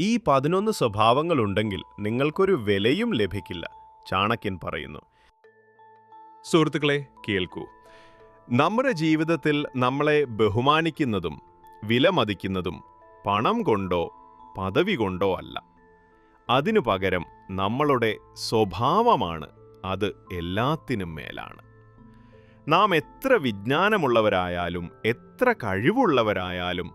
ഈ പതിനൊന്ന് സ്വഭാവങ്ങളുണ്ടെങ്കിൽ നിങ്ങൾക്കൊരു വിലയും ലഭിക്കില്ല ചാണക്യൻ പറയുന്നു. സുഹൃത്തുക്കളെ കേൾക്കൂ. നമ്മുടെ ജീവിതത്തിൽ നമ്മളെ ബഹുമാനിക്കുന്നതും വിലമതിക്കുന്നതും പണം കൊണ്ടോ പദവി കൊണ്ടോ അല്ല. അതിനു പകരം നമ്മളുടെ സ്വഭാവമാണ് അത് എല്ലാത്തിനും മേലാണ്. നാം എത്ര വിജ്ഞാനമുള്ളവരായാലും എത്ര കഴിവുള്ളവരായാലും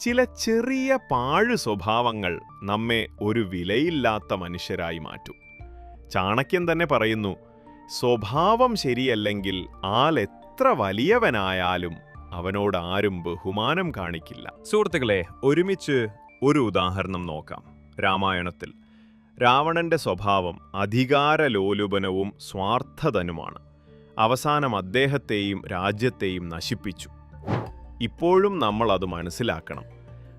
ചില ചെറിയ പാഴു സ്വഭാവങ്ങൾ നമ്മെ ഒരു വിലയില്ലാത്ത മനുഷ്യരായി മാറ്റും. ചാണക്യൻ തന്നെ പറയുന്നു സ്വഭാവം ശരിയല്ലെങ്കിൽ ആൾ എത്ര വലിയവനായാലും അവനോട് ആരും ബഹുമാനം കാണിക്കില്ല. സുഹൃത്തുക്കളെ ഒരുമിച്ച് ഒരു ഉദാഹരണം നോക്കാം. രാമായണത്തിൽ രാവണന്റെ സ്വഭാവം അധികാരലോലുപനവും സ്വാർത്ഥതനുമാണ്. അവസാനം അദ്ദേഹത്തെയും രാജ്യത്തെയും നശിപ്പിച്ചു. ഇപ്പോഴും നമ്മൾ അത് മനസ്സിലാക്കണം.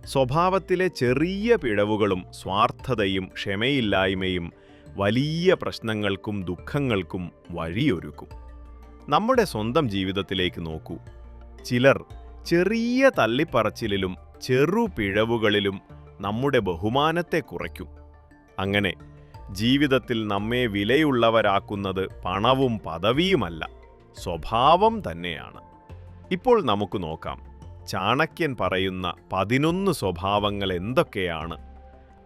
സ്വഭാവത്തിലെ ചെറിയ പിഴവുകളും സ്വാർത്ഥതയും ക്ഷമയില്ലായ്മയും വലിയ പ്രശ്നങ്ങൾക്കും ദുഃഖങ്ങൾക്കും വഴിയൊരുക്കും. നമ്മുടെ സ്വന്തം ജീവിതത്തിലേക്ക് നോക്കൂ. ചിലർ ചെറിയ തള്ളിപ്പറച്ചിലിലും ചെറു പിഴവുകളിലും നമ്മുടെ ബഹുമാനത്തെ കുറയ്ക്കും. അങ്ങനെ ജീവിതത്തിൽ നമ്മെ വിലയുള്ളവരാക്കുന്നത് പണവും പദവിയുമല്ല സ്വഭാവം തന്നെയാണ്. ഇപ്പോൾ നമുക്ക് നോക്കാം. ചാണക്യൻ പറയുന്ന പതിനൊന്ന് സ്വഭാവങ്ങൾ എന്തൊക്കെയാണ്?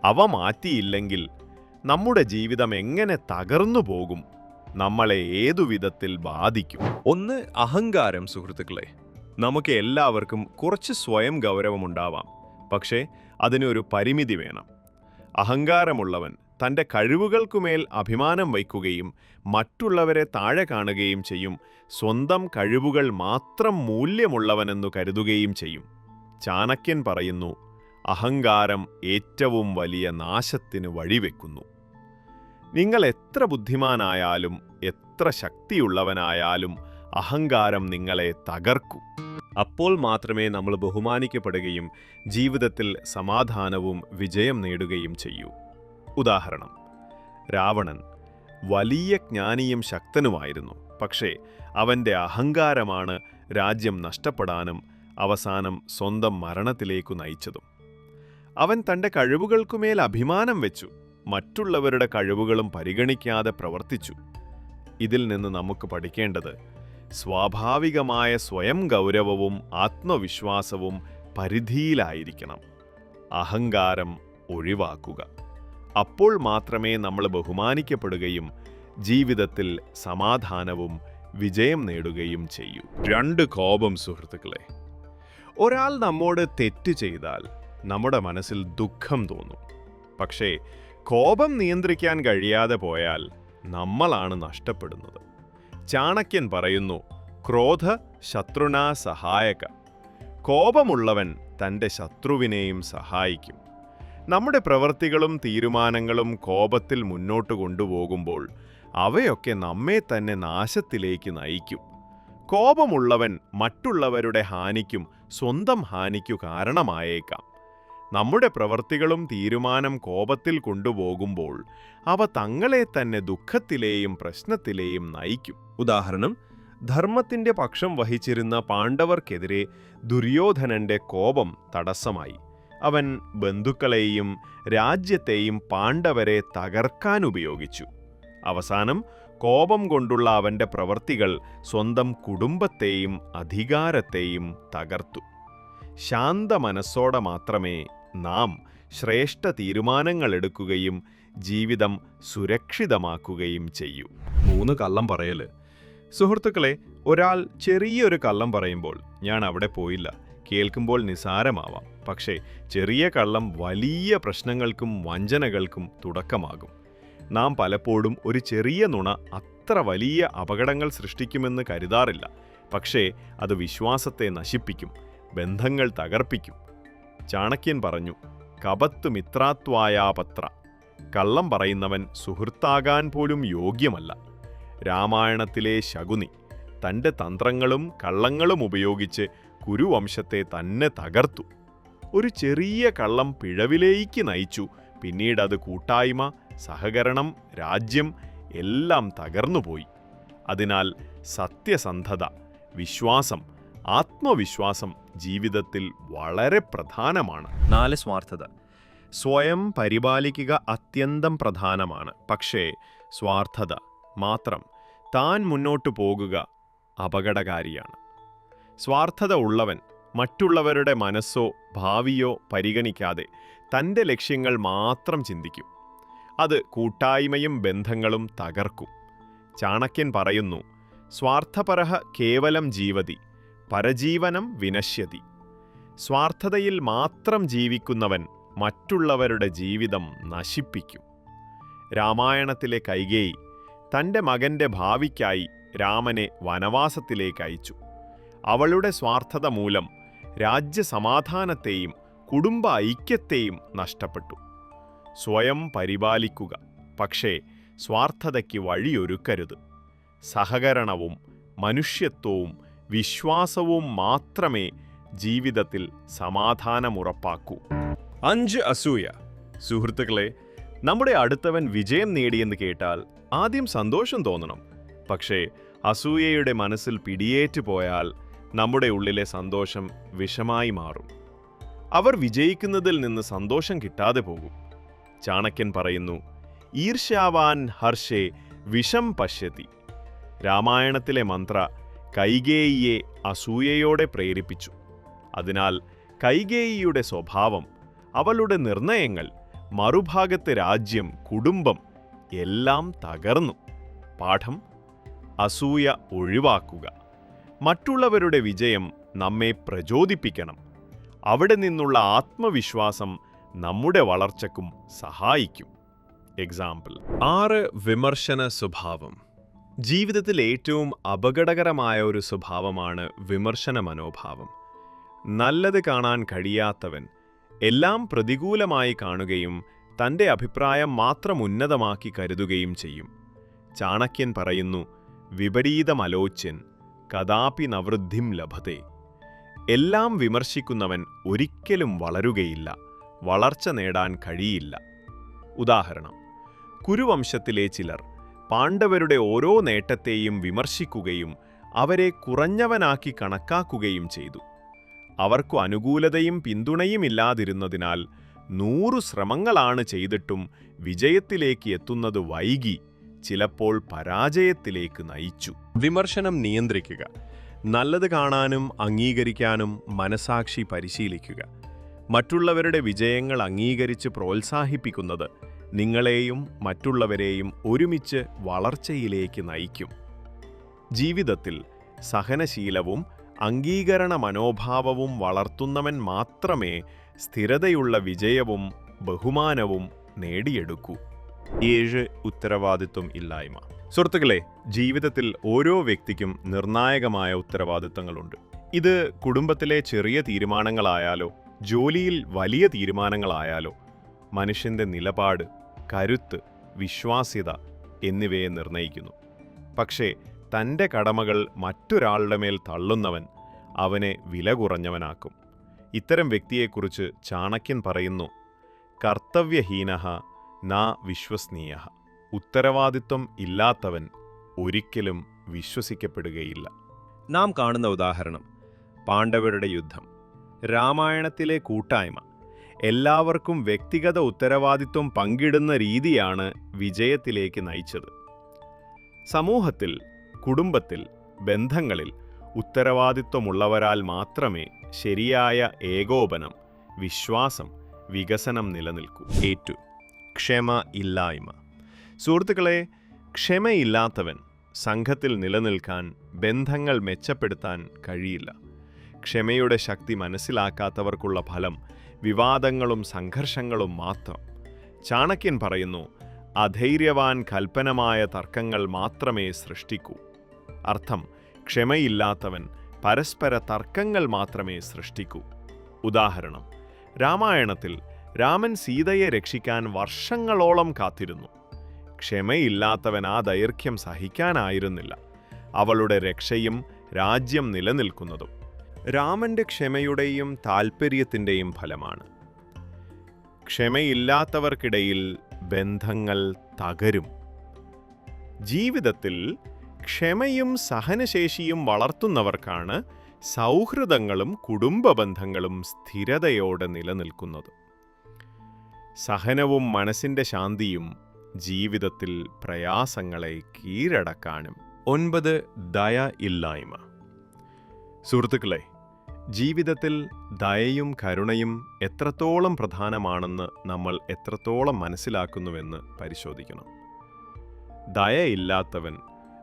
അവ മാറ്റിയില്ലെങ്കിൽ നമ്മുടെ ജീവിതം എങ്ങനെ തകർന്നു പോകും? നമ്മളെ ഏതു വിധത്തിൽ ബാധിക്കും? ഒന്ന് അഹങ്കാരം സുഹൃത്തുക്കളെ. നമുക്ക് എല്ലാവർക്കും കുറച്ച് സ്വയം ഗൗരവമുണ്ടാവാം. പക്ഷേ അതിനൊരു പരിമിതി വേണം. അഹങ്കാരമുള്ളവൻ തന്റെ കഴിവുകൾക്കുമേൽ അഭിമാനം വയ്ക്കുകയും മറ്റുള്ളവരെ താഴെ കാണുകയും ചെയ്യും. സ്വന്തം കഴിവുകൾ മാത്രം മൂല്യമുള്ളവനെന്നു കരുതുകയും ചെയ്യും. ചാണക്യൻ പറയുന്നു അഹങ്കാരം ഏറ്റവും വലിയ നാശത്തിന് വഴിവെക്കുന്നു. നിങ്ങൾ എത്ര ബുദ്ധിമാനായാലും എത്ര ശക്തിയുള്ളവനായാലും അഹങ്കാരം നിങ്ങളെ തകർക്കും. അപ്പോൾ മാത്രമേ നമ്മൾ ബഹുമാനിക്കപ്പെടുകയും ജീവിതത്തിൽ സമാധാനവും വിജയം നേടുകയും ചെയ്യൂ. ഉദാഹരണം. രാവണൻ വലിയ ജ്ഞാനിയും ശക്തനുമായിരുന്നു. പക്ഷേ അവന്റെ അഹങ്കാരമാണ് രാജ്യം നഷ്ടപ്പെടാനും അവസാനം സ്വന്തം മരണത്തിലേക്കു നയിച്ചതും. അവൻ തന്റെ കഴിവുകൾക്കുമേൽ അഭിമാനം വെച്ചു. മറ്റുള്ളവരുടെ കഴിവുകളും പരിഗണിക്കാതെ പ്രവർത്തിച്ചു. ഇതിൽ നിന്ന് നമുക്ക് പഠിക്കേണ്ടത് സ്വാഭാവികമായ സ്വയം ഗൗരവവും ആത്മവിശ്വാസവും പരിധിയിലായിരിക്കണം. അഹങ്കാരം ഒഴിവാക്കുക. അപ്പോൾ മാത്രമേ നമ്മൾ ബഹുമാനിക്കപ്പെടുകയും ജീവിതത്തിൽ സമാധാനവും വിജയം നേടുകയും ചെയ്യൂ. രണ്ട് കോപം സുഹൃത്തുക്കളെ ഒരാൾ നമ്മോട് തെറ്റ് ചെയ്താൽ നമ്മുടെ മനസ്സിൽ ദുഃഖം തോന്നും. പക്ഷേ കോപം നിയന്ത്രിക്കാൻ കഴിയാതെ പോയാൽ നമ്മളാണ് നഷ്ടപ്പെടുന്നത്. ചാണക്യൻ പറയുന്നു ക്രോധ ശത്രുണ സഹായക. കോപമുള്ളവൻ തന്റെ ശത്രുവിനെയും സഹായിക്കും. നമ്മുടെ പ്രവൃത്തികളും തീരുമാനങ്ങളും കോപത്തിൽ മുന്നോട്ട് കൊണ്ടുപോകുമ്പോൾ അവയൊക്കെ നമ്മെ തന്നെ നാശത്തിലേക്ക് നയിക്കും. കോപമുള്ളവൻ മറ്റുള്ളവരുടെ ഹാനിക്കും സ്വന്തം ഹാനിക്കു കാരണമായേക്കാം. നമ്മുടെ പ്രവൃത്തികളും തീരുമാനം കോപത്തിൽ കൊണ്ടുപോകുമ്പോൾ അവ തങ്ങളെ തന്നെ ദുഃഖത്തിലെയും പ്രശ്നത്തിലെയും നയിക്കും. ഉദാഹരണം ധർമ്മത്തിന്റെ പക്ഷം വഹിച്ചിരുന്ന പാണ്ഡവർക്കെതിരെ ദുര്യോധനന്റെ കോപം തടസ്സമായി. അവൻ ബന്ധുക്കളെയും രാജ്യത്തെയും പാണ്ഡവരെ തകർക്കാൻ ഉപയോഗിച്ചു. അവസാനം കോപം കൊണ്ടുള്ള അവന്റെ പ്രവൃത്തികൾ സ്വന്തം കുടുംബത്തെയും അധികാരത്തെയും തകർത്തു. ശാന്ത മനസ്സോടെ മാത്രമേ നാം ശ്രേഷ്ഠ തീരുമാനങ്ങൾ എടുക്കുകയും ജീവിതം സുരക്ഷിതമാക്കുകയും ചെയ്യൂ. മൂന്ന് കള്ളം പറയൽ. സുഹൃത്തുക്കളെ ഒരാൾ ചെറിയൊരു കള്ളം പറയുമ്പോൾ ഞാൻ അവിടെ പോയില്ല. കേൾക്കുമ്പോൾ നിസാരമാവാം. പക്ഷേ ചെറിയ കള്ളം വലിയ പ്രശ്നങ്ങൾക്കും വഞ്ചനകൾക്കും തുടക്കമാകും. നാം പലപ്പോഴും ഒരു ചെറിയ നുണ അത്ര വലിയ അപകടങ്ങൾ സൃഷ്ടിക്കുമെന്ന് കരുതാറില്ല. പക്ഷേ അത് വിശ്വാസത്തെ നശിപ്പിക്കും ബന്ധങ്ങൾ തകർപ്പിക്കും. ചാണക്യൻ പറഞ്ഞു കപത്ത് മിത്രാത്വായാപത്ര. കള്ളം പറയുന്നവൻ സുഹൃത്താകാൻ പോലും യോഗ്യമല്ല. രാമായണത്തിലെ ശകുനി തന്റെ തന്ത്രങ്ങളും കള്ളങ്ങളും ഉപയോഗിച്ച് കുരുവംശത്തെ തന്നെ തകർത്തു. ഒരു ചെറിയ കള്ളം പിഴവിലേക്ക് നയിച്ചു. പിന്നീട് അത് കൂട്ടായ്മ സഹകരണം രാജ്യം എല്ലാം തകർന്നുപോയി. അതിനാൽ സത്യസന്ധത വിശ്വാസം ആത്മവിശ്വാസം ജീവിതത്തിൽ വളരെ പ്രധാനമാണ്. നാല് സ്വാർത്ഥത. സ്വയം പരിപാലിക്കുക അത്യന്തം പ്രധാനമാണ്. പക്ഷേ സ്വാർത്ഥത മാത്രം താൻ മുന്നോട്ടു പോകുക അപകടകാരിയാണ്. സ്വാർത്ഥത ഉള്ളവൻ മറ്റുള്ളവരുടെ മനസ്സോ ഭാവിയോ പരിഗണിക്കാതെ തന്റെ ലക്ഷ്യങ്ങൾ മാത്രം ചിന്തിക്കും. അത് കൂട്ടായ്മയും ബന്ധങ്ങളും തകർക്കും. ചാണക്യൻ പറയുന്നു സ്വാർത്ഥപരഹ കേവലം ജീവതി പരജീവനം വിനശ്യതി. സ്വാർത്ഥതയിൽ മാത്രം ജീവിക്കുന്നവൻ മറ്റുള്ളവരുടെ ജീവിതം നശിപ്പിക്കും. രാമായണത്തിലെ കൈകേയി തന്റെ മകന്റെ ഭാവിക്കായി രാമനെ വനവാസത്തിലേക്ക് അയച്ചു. അവളുടെ സ്വാർത്ഥത മൂലം രാജ്യസമാധാനത്തെയും കുടുംബ ഐക്യത്തെയും നഷ്ടപ്പെട്ടു. സ്വയം പരിപാലിക്കുക. പക്ഷേ സ്വാർത്ഥതയ്ക്ക് വഴിയൊരുക്കരുത്. സഹകരണവും മനുഷ്യത്വവും വിശ്വാസവും മാത്രമേ ജീവിതത്തിൽ സമാധാനമുറപ്പാക്കൂ. അഞ്ച് അസൂയ. സുഹൃത്തുക്കളെ നമ്മുടെ അടുത്തവൻ വിജയം നേടിയെന്ന് കേട്ടാൽ ആദ്യം സന്തോഷം തോന്നണം. പക്ഷേ അസൂയയുടെ മനസ്സിൽ പിടിയേറ്റു പോയാൽ നമ്മുടെ ഉള്ളിലെ സന്തോഷം വിഷമായി മാറും. അവർ വിജയിക്കുന്നതിൽ നിന്ന് സന്തോഷം കിട്ടാതെ പോകും. ചാണക്യൻ പറയുന്നു ഈർഷ്യാവാൻ ഹർഷേ വിഷം പശ്യതി. രാമായണത്തിലെ മന്ത്ര കൈകേയിയെ അസൂയയോടെ പ്രേരിപ്പിച്ചു. അതിനാൽ കൈകേയിയുടെ സ്വഭാവം അവളുടെ നിർണയങ്ങൾ മറുഭാഗത്തെ രാജ്യം കുടുംബം എല്ലാം തകർന്നു. പാഠം അസൂയ ഒഴിവാക്കുക. മറ്റുള്ളവരുടെ വിജയം നമ്മെ പ്രചോദിപ്പിക്കണം. അവിടെ നിന്നുള്ള ആത്മവിശ്വാസം നമ്മുടെ വളർച്ചക്കും സഹായിക്കും. എക്സാമ്പിൾ ആറ് വിമർശന സ്വഭാവം. ജീവിതത്തിൽ ഏറ്റവും അപകടകരമായ ഒരു സ്വഭാവമാണ് വിമർശന മനോഭാവം. നല്ലത് കാണാൻ കഴിയാത്തവൻ എല്ലാം പ്രതികൂലമായി കാണുകയും തന്റെ അഭിപ്രായം മാത്രം ഉന്നതമാക്കി കരുതുകയും ചെയ്യും. ചാണക്യൻ പറയുന്നു വിപരീതമലോച്യൻ കഥാപി നവൃദ്ധിം ലഭത്തെ എല്ലാം വിമർശിക്കുന്നവൻ ഒരിക്കലും വളരുകയില്ല വളർച്ച നേടാൻ കഴിയില്ല. ഉദാഹരണം കുരുവംശത്തിലെ ചിലർ പാണ്ഡവരുടെ ഓരോ നേട്ടത്തെയും വിമർശിക്കുകയും അവരെ കുറഞ്ഞവനാക്കി കണക്കാക്കുകയും ചെയ്തു. അവർക്കു അനുകൂലതയും പിന്തുണയുമില്ലാതിരുന്നതിനാൽ നൂറു ശ്രമങ്ങളാണ് ചെയ്തിട്ടും വിജയത്തിലേക്ക് എത്തുന്നത് വൈകി. ചിലപ്പോൾ പരാജയത്തിലേക്ക് നയിച്ചു. വിമർശനം നിയന്ത്രിക്കുക. നല്ലത് കാണാനും അംഗീകരിക്കാനും മനസാക്ഷി പരിശീലിക്കുക. മറ്റുള്ളവരുടെ വിജയങ്ങൾ അംഗീകരിച്ച് പ്രോത്സാഹിപ്പിക്കുന്നത് നിങ്ങളെയും മറ്റുള്ളവരെയും ഒരുമിച്ച് വളർച്ചയിലേക്ക് നയിക്കും. ജീവിതത്തിൽ സഹനശീലവും അംഗീകരണ മനോഭാവവും വളർത്തുന്നവൻ മാത്രമേ സ്ഥിരതയുള്ള വിജയവും ബഹുമാനവും നേടിയെടുക്കൂ. ഏഴ് ഉത്തരവാദിത്വം ഇല്ലായ്മ. സുഹൃത്തുക്കളെ ജീവിതത്തിൽ ഓരോ വ്യക്തിക്കും നിർണായകമായ ഉത്തരവാദിത്തങ്ങളുണ്ട് ഇത് കുടുംബത്തിലെ ചെറിയ തീരുമാനങ്ങളായാലോ ജോലിയിൽ വലിയ തീരുമാനങ്ങളായാലോ മനുഷ്യന്റെ നിലപാട് കരുത്ത് വിശ്വാസ്യത എന്നിവയെ നിർണയിക്കുന്നു. പക്ഷേ തന്റെ കടമകൾ മറ്റൊരാളുടെ മേൽ തള്ളുന്നവൻ അവനെ വില കുറഞ്ഞവനാക്കും. ഇത്തരം വ്യക്തിയെക്കുറിച്ച് ചാണക്യൻ പറയുന്നു കർത്തവ്യഹീനഃ നാ വിശ്വസ്നീയ. ഉത്തരവാദിത്വം ഇല്ലാത്തവൻ ഒരിക്കലും വിശ്വസിക്കപ്പെടുകയില്ല. നാം കാണുന്ന ഉദാഹരണം. പാണ്ഡവരുടെ യുദ്ധം. രാമായണത്തിലെ കൂട്ടായ്മ. എല്ലാവർക്കും വ്യക്തിഗത ഉത്തരവാദിത്വം പങ്കിടുന്ന രീതിയാണ് വിജയത്തിലേക്ക് നയിച്ചത്. സമൂഹത്തിൽ കുടുംബത്തിൽ ബന്ധങ്ങളിൽ ഉത്തരവാദിത്വമുള്ളവരാൽ മാത്രമേ ശരിയായ ഏകോപനം വിശ്വാസം വികസനം നിലനിൽക്കൂ. ഏറ്റു ക്ഷമ ഇല്ലായ്മ. സുഹൃത്തുക്കളെ ക്ഷമയില്ലാത്തവൻ സംഘത്തിൽ നിലനിൽക്കാൻ ബന്ധങ്ങൾ മെച്ചപ്പെടുത്താൻ കഴിയില്ല. ക്ഷമയുടെ ശക്തി മനസ്സിലാക്കാത്തവർക്കുള്ള ഫലം വിവാദങ്ങളും സംഘർഷങ്ങളും മാത്രം. ചാണക്യൻ പറയുന്നു അധൈര്യവാൻ കൽപ്പനമായ തർക്കങ്ങൾ മാത്രമേ സൃഷ്ടിക്കൂ. അർത്ഥം ക്ഷമയില്ലാത്തവൻ പരസ്പര തർക്കങ്ങൾ മാത്രമേ സൃഷ്ടിക്കൂ. ഉദാഹരണം രാമായണത്തിൽ രാമൻ സീതയെ രക്ഷിക്കാൻ വർഷങ്ങളോളം കാത്തിരുന്നു. ക്ഷമയില്ലാത്തവൻ ആ ദൈർഘ്യം സഹിക്കാനായിരുന്നില്ല. അവളുടെ രക്ഷയും രാജ്യം നിലനിൽക്കുന്നതും രാമന്റെ ക്ഷമയുടെയും താൽപ്പര്യത്തിന്റെയും ഫലമാണ്. ക്ഷമയില്ലാത്തവർക്കിടയിൽ ബന്ധങ്ങൾ തകരും. ജീവിതത്തിൽ ക്ഷമയും സഹനശേഷിയും വളർത്തുന്നവർക്കാണ് സൗഹൃദങ്ങളും കുടുംബ ബന്ധങ്ങളും സ്ഥിരതയോടെ നിലനിൽക്കുന്നത്. സഹനവും മനസ്സിന്റെ ശാന്തിയും ജീവിതത്തിൽ പ്രയാസങ്ങളെ കീഴടക്കാനും. ഒൻപത് ദയ ഇല്ലായ്മ. സുഹൃത്തുക്കളെ ജീവിതത്തിൽ ദയയും കരുണയും എത്രത്തോളം പ്രധാനമാണെന്ന് നമ്മൾ എത്രത്തോളം മനസ്സിലാക്കുന്നുവെന്ന് പരിശോധിക്കണം. ദയയില്ലാത്തവൻ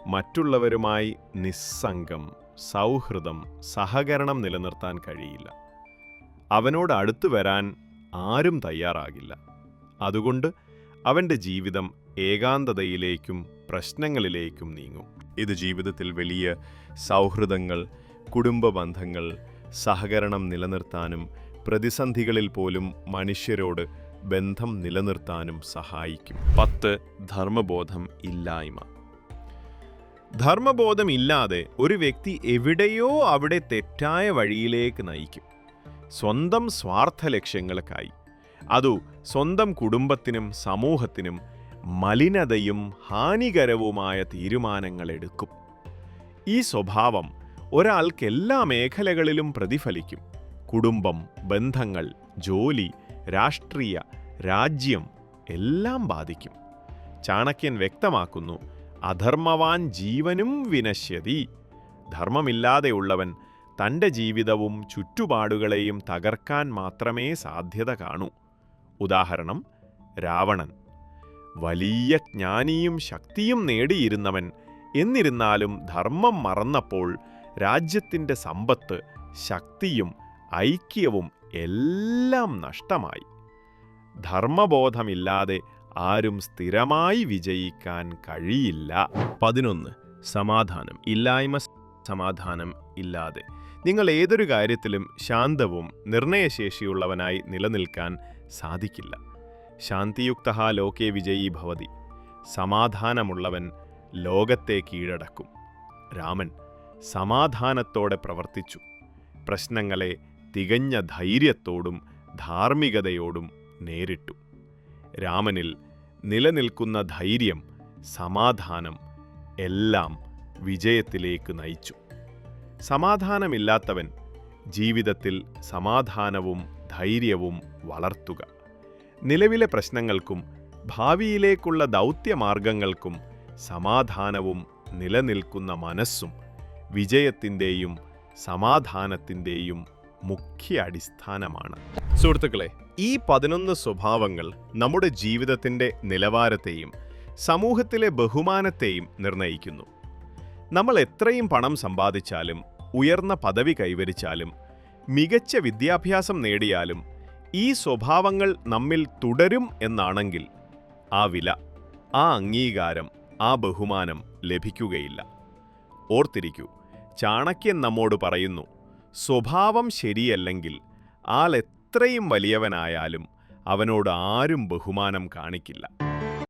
മറ്റുള്ളവരുമായി നിസ്സംഗം സൗഹൃദം സഹകരണം നിലനിർത്താൻ കഴിയില്ല. അവനോട് അടുത്തു വരാൻ ആരും തയ്യാറാകില്ല. അതുകൊണ്ട് അവന്റെ ജീവിതം ഏകാന്തതയിലേക്കും പ്രശ്നങ്ങളിലേക്കും നീങ്ങും. ഇത് ജീവിതത്തിൽ വലിയ സൗഹൃദങ്ങൾ കുടുംബ ബന്ധങ്ങൾ സഹകരണം നിലനിർത്താനും പ്രതിസന്ധികളിൽ പോലും മനുഷ്യരോട് ബന്ധം നിലനിർത്താനും സഹായിക്കും. പത്ത് ധർമ്മബോധം ഇല്ലായ്മ. ധർമ്മബോധം ഇല്ലാതെ ഒരു വ്യക്തി എവിടെയോ അവിടെ തെറ്റായ വഴിയിലേക്ക് നയിക്കും. സ്വന്തം സ്വാർത്ഥ ലക്ഷ്യങ്ങൾക്കായി അതു സ്വന്തം കുടുംബത്തിനും സമൂഹത്തിനും മലിനതയും ഹാനികരവുമായ തീരുമാനങ്ങൾ എടുക്കും ഈ സ്വഭാവം ഒരാൾക്ക് എല്ലാ മേഖലകളിലും പ്രതിഫലിക്കും. കുടുംബം ബന്ധങ്ങൾ ജോലി രാഷ്ട്രീയ രാജ്യം എല്ലാം ബാധിക്കും. ചാണക്യൻ വ്യക്തമാക്കുന്നു അധർമ്മവാൻ ജീവനും വിനശ്യതി. ധർമ്മമില്ലാതെയുള്ളവൻ തന്റെ ജീവിതവും ചുറ്റുപാടുകളെയും തകർക്കാൻ മാത്രമേ സാധ്യത കാണൂ. ഉദാഹരണം രാവണൻ. വലിയ ജ്ഞാനിയും ശക്തിയും നേടിയിരുന്നവൻ എന്നിരുന്നാലും ധർമ്മം മറന്നപ്പോൾ രാജ്യത്തിന്റെ സമ്പത്ത് ശക്തിയും ഐക്യവും എല്ലാം നഷ്ടമായി. ധർമ്മബോധമില്ലാതെ ആരും സ്ഥിരമായി വിജയിക്കാൻ കഴിയില്ല. പതിനൊന്ന്. സമാധാനം. ഇല്ലായ്മ സമാധാനം ഇല്ലാതെ. നിങ്ങൾ ഏതൊരു കാര്യത്തിലും ശാന്തവും നിർണയശേഷിയുള്ളവനായി നിലനിൽക്കാൻ സാധിക്കില്ല. ശാന്തിയുക്ത ലോകേ വിജയീ ഭവതി. സമാധാനമുള്ളവൻ ലോകത്തെ കീഴടക്കും. രാമൻ സമാധാനത്തോടെ പ്രവർത്തിച്ചു. പ്രശ്നങ്ങളെ തികഞ്ഞ ധൈര്യത്തോടും ധാർമ്മികതയോടും നേരിട്ടു. രാമനിൽ നിലനിൽക്കുന്ന ധൈര്യം സമാധാനം എല്ലാം വിജയത്തിലേക്ക് നയിച്ചു. സമാധാനമില്ലാത്തവൻ ജീവിതത്തിൽ സമാധാനവും ധൈര്യവും വളർത്തുക. നിലവിലെ പ്രശ്നങ്ങൾക്കും ഭാവിയിലേക്കുള്ള ദൗത്യമാർഗങ്ങൾക്കും സമാധാനവും നിലനിൽക്കുന്ന മനസ്സും വിജയത്തിന്റെയും സമാധാനത്തിന്റെയും മുഖ്യ അടിസ്ഥാനമാണ്. സുഹൃത്തുക്കളെ ഈ പതിനൊന്ന് സ്വഭാവങ്ങൾ നമ്മുടെ ജീവിതത്തിന്റെ നിലവാരത്തെയും സമൂഹത്തിലെ ബഹുമാനത്തെയും നിർണയിക്കുന്നു. നമ്മൾ എത്രയും പണം സമ്പാദിച്ചാലും ഉയർന്ന പദവി കൈവരിച്ചാലും മികച്ച വിദ്യാഭ്യാസം നേടിയാലും ഈ സ്വഭാവങ്ങൾ നമ്മിൽ തുടരും എന്നാണെങ്കിൽ ആ വില ആ അംഗീകാരം ആ ബഹുമാനം ലഭിക്കുകയില്ല. ഓർത്തിരിക്കൂ ചാണക്യൻ നമ്മോട് പറയുന്നു സ്വഭാവം ശരിയല്ലെങ്കിൽ ആൾ എത്രയും വലിയവനായാലും അവനോട് ആരും ബഹുമാനം കാണിക്കില്ല.